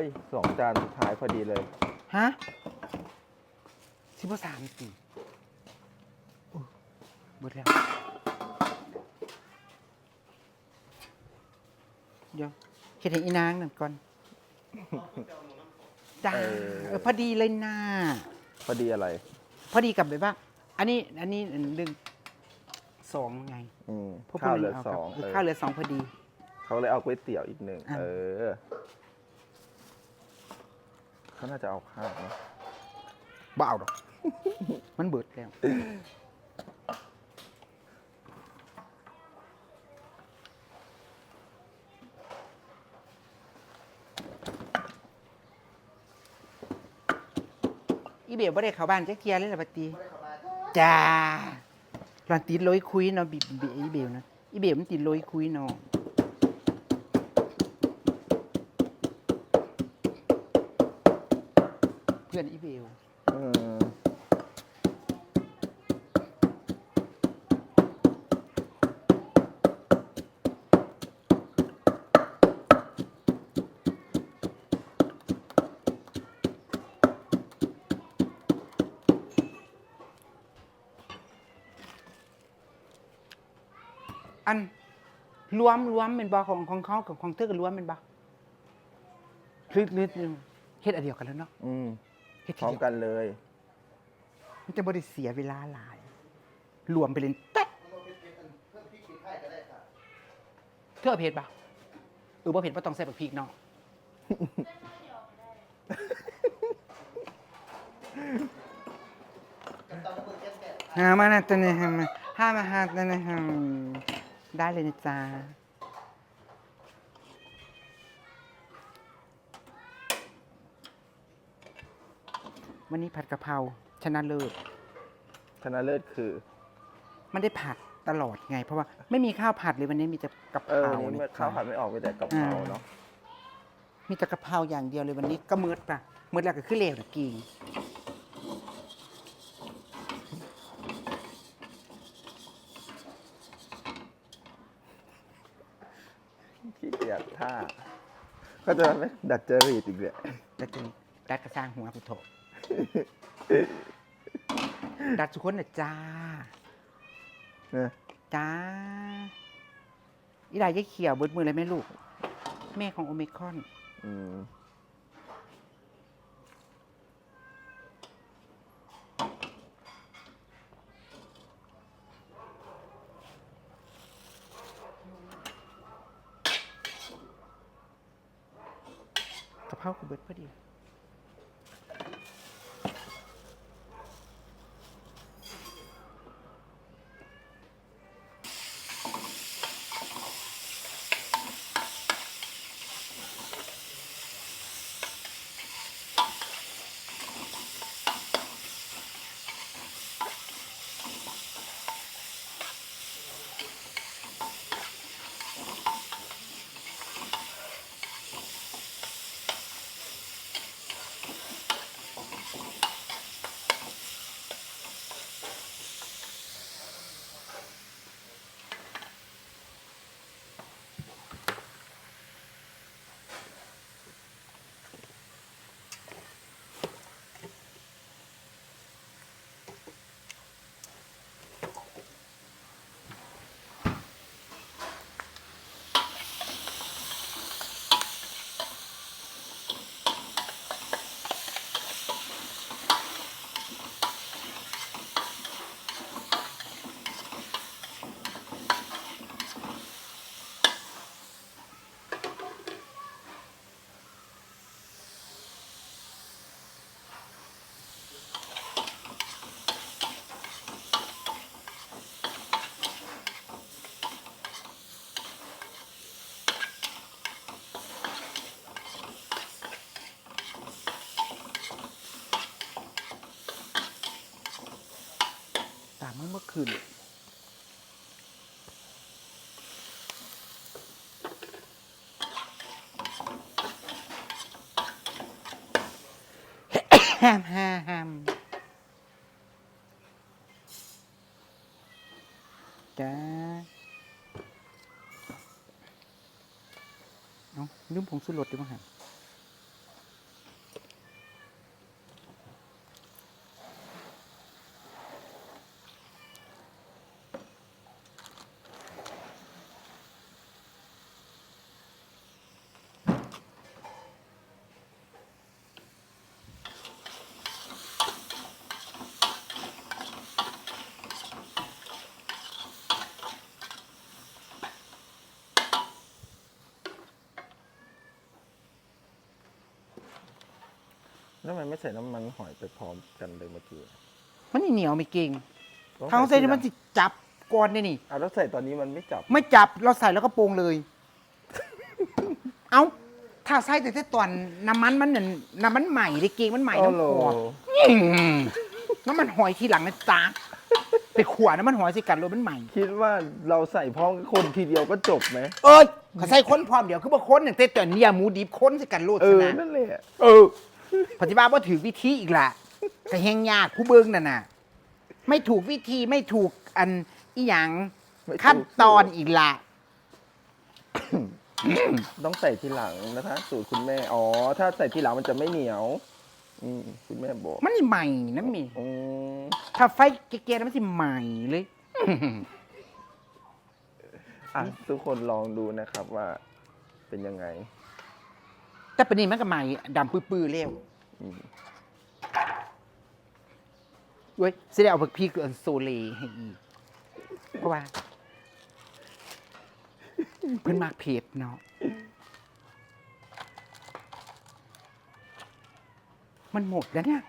ยสองจานสุดท้ายพอดีเลย ฮะสิบสามสี่หมดแล้วเดี๋ยวเห็ดให้อีนางนั่นก่อนจ้าเออ เออพอดีเลยน่าพอดีอะไร พอดีกับแบบว่า อันนี้อันนี้หนึ่งสองไงอืมพวกข้าวเหลือพกสองเอเอออข้าวเหลือสองพอดี เขาเลยเอาก๋วยเตี๋ยวอีกหนึ่งอะ เออ เขาน่าจะเอาข้าวนะบ้าเอาดอก มันเบิดแล้ว อีเบลบ่ได้เข้าบ้านจักเทียเลยล่ะปติจ้าหลอนติดลอยคุยเนาะบิบิอีเบลนะอีเบลมันติดลอยคุยเนาะ พื่อนอีเบลอืมอันรวมรวมเป็นบอของของเขากับของเธอก็รวมเป็นบอหรือหรือเฮ็ดอันเดียวกันแล้วเนาะ อืม เฮ็ดพร้อมทีเดียวกันเลย มันจะบริเสียเวลาหลาย รวมไปเลยเต๊ะเธอเอาเผ็ดปะเออบ่เผ็ดบ่ต้องใส่บักพริกเนาะหามานะตัวนี้ฮะมาห้ามาหาตัวนี้ฮะได้เลยนะจ๊ะ วันนี้ผัดกะเพราชนะเลิศชนะเลิศคือไม่ได้ผัดตลอดไง เพราะว่าไม่มีข้าวผัดเลยวันนี้มีแต่กะเพเออรานี่นะข้าวจ๊ะผัดไม่ออกไปแต่กะเพราเนาะมีแต่กะเพราอย่างเดียวเลยวันนี้ก็มืดปะมืดแล้วก็ขึ้นเลวนะกิงขี้เกียจท่าก็จะไม่ดัดจริตอีกเลยดัดจนดัดกระสร้างหัวพุทโธ ดัดสุคนนะจ้า นะจ้า อีดายยายเขียวเบิดมือเลยแม่ลูก แม่ของโอเมคอน อืมกะเพรากูเบิดพอดี ตามเมื่อเมื่อคืนแฮมฮมแฮมจ้าเอ้าลืมผงสุรสดิมั้งฮะ แล้วทำไมไม่ใส่น้ำมันหอยไปพร้อมกันเลยเมื่อกี้มันนี่เหนียวไม่เก่งต้องทางใส่ทีนี่มันหลัสิจับก่อนนี่นี่ อะแล้วใส่ตอนนี้มันไม่จับ ไม่จับเราใส่แล้วก็โปรงเลย เอ้าถ้าใส่แต่แต่ตอนน้ำมันมันนั่นน้ำมันใหม่เลยเก่งมันใหม่โอ้น้ำโหหอมน้ำมันหอยทีหลังนะจ๊ะไปขวดน้ำมันหอยสิกันรถมันใหม่ คิดว่าเราใส่พร้อมกับคนทีเดียวก็จบไหมเอ้ยเขาใส่ค้นพร้อมเดี๋ยวคือบ่ค้นอย่างแต่แต่เนี่ยหมูดิบค้นสิกันโลดเอซะอนะ นั่นแหละ เออ ปฏิบัติว่าถือวิธีอีกละก็แหงยากผู้เบิ่งนั่นน่ะ ไม่ถูกวิธีไม่ถูกอันอีหยังไม่ถูกขั้นตอนอีกละต้องใส่ทีหลังนะคะ สูตรคุณแม่อ๋อ ถ้าใส่ทีหลังมันจะไม่เหนียวอืมคุณแม่บอกมันนี่ใหม่นะเมีอืมถ้าไฟเกลียๆแล้วมันสิใหม่เลยอะทุกคนลองดูนะครับว่าเป็นยังไง แต่เป็นนี่มันก็ใหม่ดำปื้อๆเร็วเว้ยสิได้เอาผักพีกอันโซเลให้อีก เพราะว่า เพิ่นมากเผ็ดเนาะมันหมดแล้วเนี่ย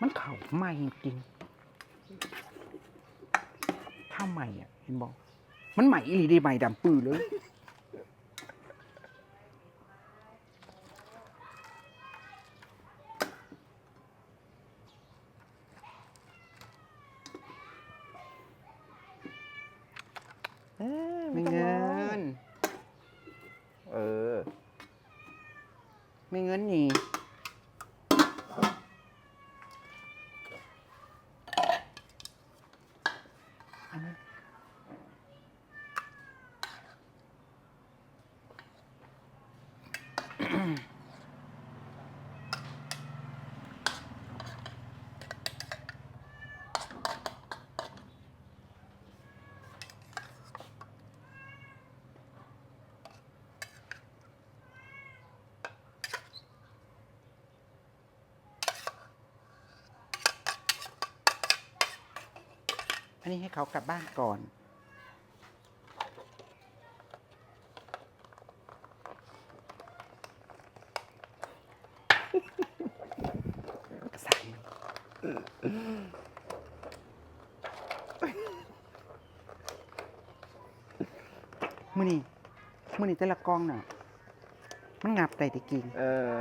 มันเข่าใหม่จริงข้าวใหม่อะ เห็นบอก มันใหม่อีหลีดีใหม่ดำปื้อเลย เอ๊ะไม่ต้องเงิลองน เออ ไม่เงินนี่ อันนี้ให้เขากลับบ้านก่อน มือนี่มือนี่แต่ละกล้องน่ะ มันงับได้แต่กิ่งเออ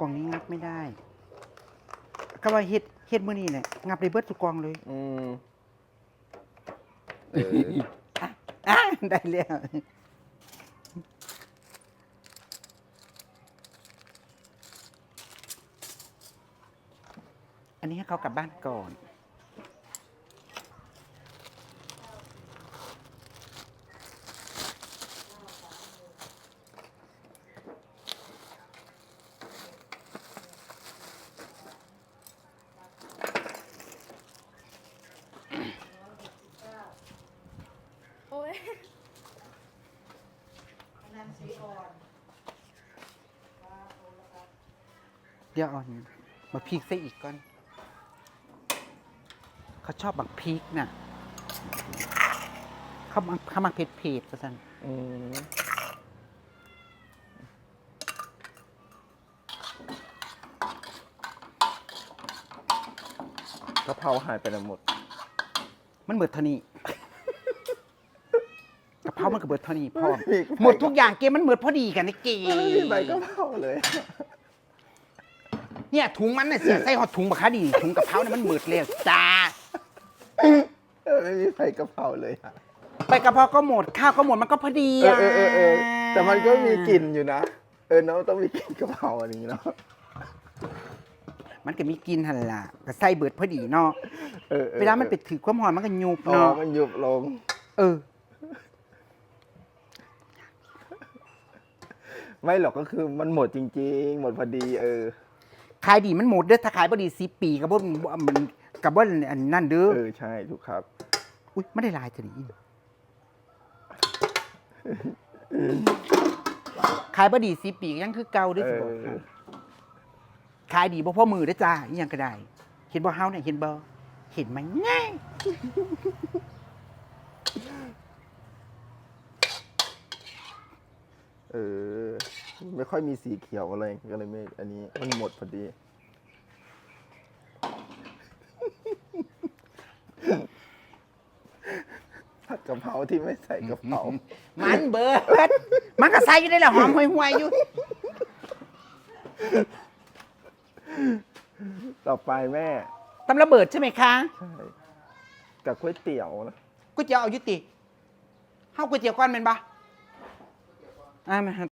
กล่องนี้งับไม่ได้ก็ว่าเฮ็ดเฮ็ดมื้อนี้แหละงับได้เบิดทุกกล่องเลยอืมเอออะได้แล้วอันนี้ให้เขากลับบ้านก่อน เดี๋ยวเอ่อนมาพริกใส่อีกก่อน เขาชอบบักพริกน่ะ เขามักเขามักเผ็ดเผ็ดประสันอืมกะเพราหายไปไหนหมด มันเบิดเท่านี้ กะเพรามันก็เบิดเท่านี้พร้อมไม่มีหมดทุกอย่างเกมมันเบิดพอดีกันนะเกม ไม่มีใบกะเพราเลย เนี่ยถุงมันน่ะเสียใส่หอดถุงบักคาดี ถุงกะเพราเนี่ยมันเบิดแล้วจ้า เออไม่มีใบกะเพราเลยอะไปกะเพราก็หมดข้าวก็หมดมันก็พอดีเออเออเออเออแต่มันก็มีกลิ่นอยู่นะ เออเนาะต้องมีกลิ่นกะเพราอันนี้เนาะมันก็มีกินหันล่ะก็ใส่เบิดพอดีเนาะเออออเวลามันไปถือความหอมมันก็ยุบอ๋อเนาะมันยุบลง เออ ไม่หรอกก็คือมันหมดจริง ๆ หมดพอดี เออ ขายดีมันหมดเด้อถ้าขายบ่ดีสิปีก็บ่มันกับบ่อันนั่นเด้อเออใช่ถูกครับอุ้ยไม่ได้ลายตัวนี้ขายบ่ดีสิปีก็ยังคือเก่าเด้อสิบอกเออขายดีบ่พ่อมือเด้อจ้าอีหยังก็ได้เห็นบ่เฮาเนี่ยเห็นบ่เห็นไหมง่าย เออ ไม่ค่อยมีสีเขียวอะไรก็เลยไม่อันนี้มันหมดพอดี ผัดกะเพราที่ไม่ใส่กะเพรามันเบิดมันก็ใส่อยู่ได้ละหอมห่วยๆอยู่ ต่อไปแม่ตำระเบิดใช่ไหมคะใช่กับก๋วยเตี๋ยวนะก๋วยเตี๋ยวเอาอยุติเฮาก๋วยเตี๋ยวก้อนเป็นปะอ่ามา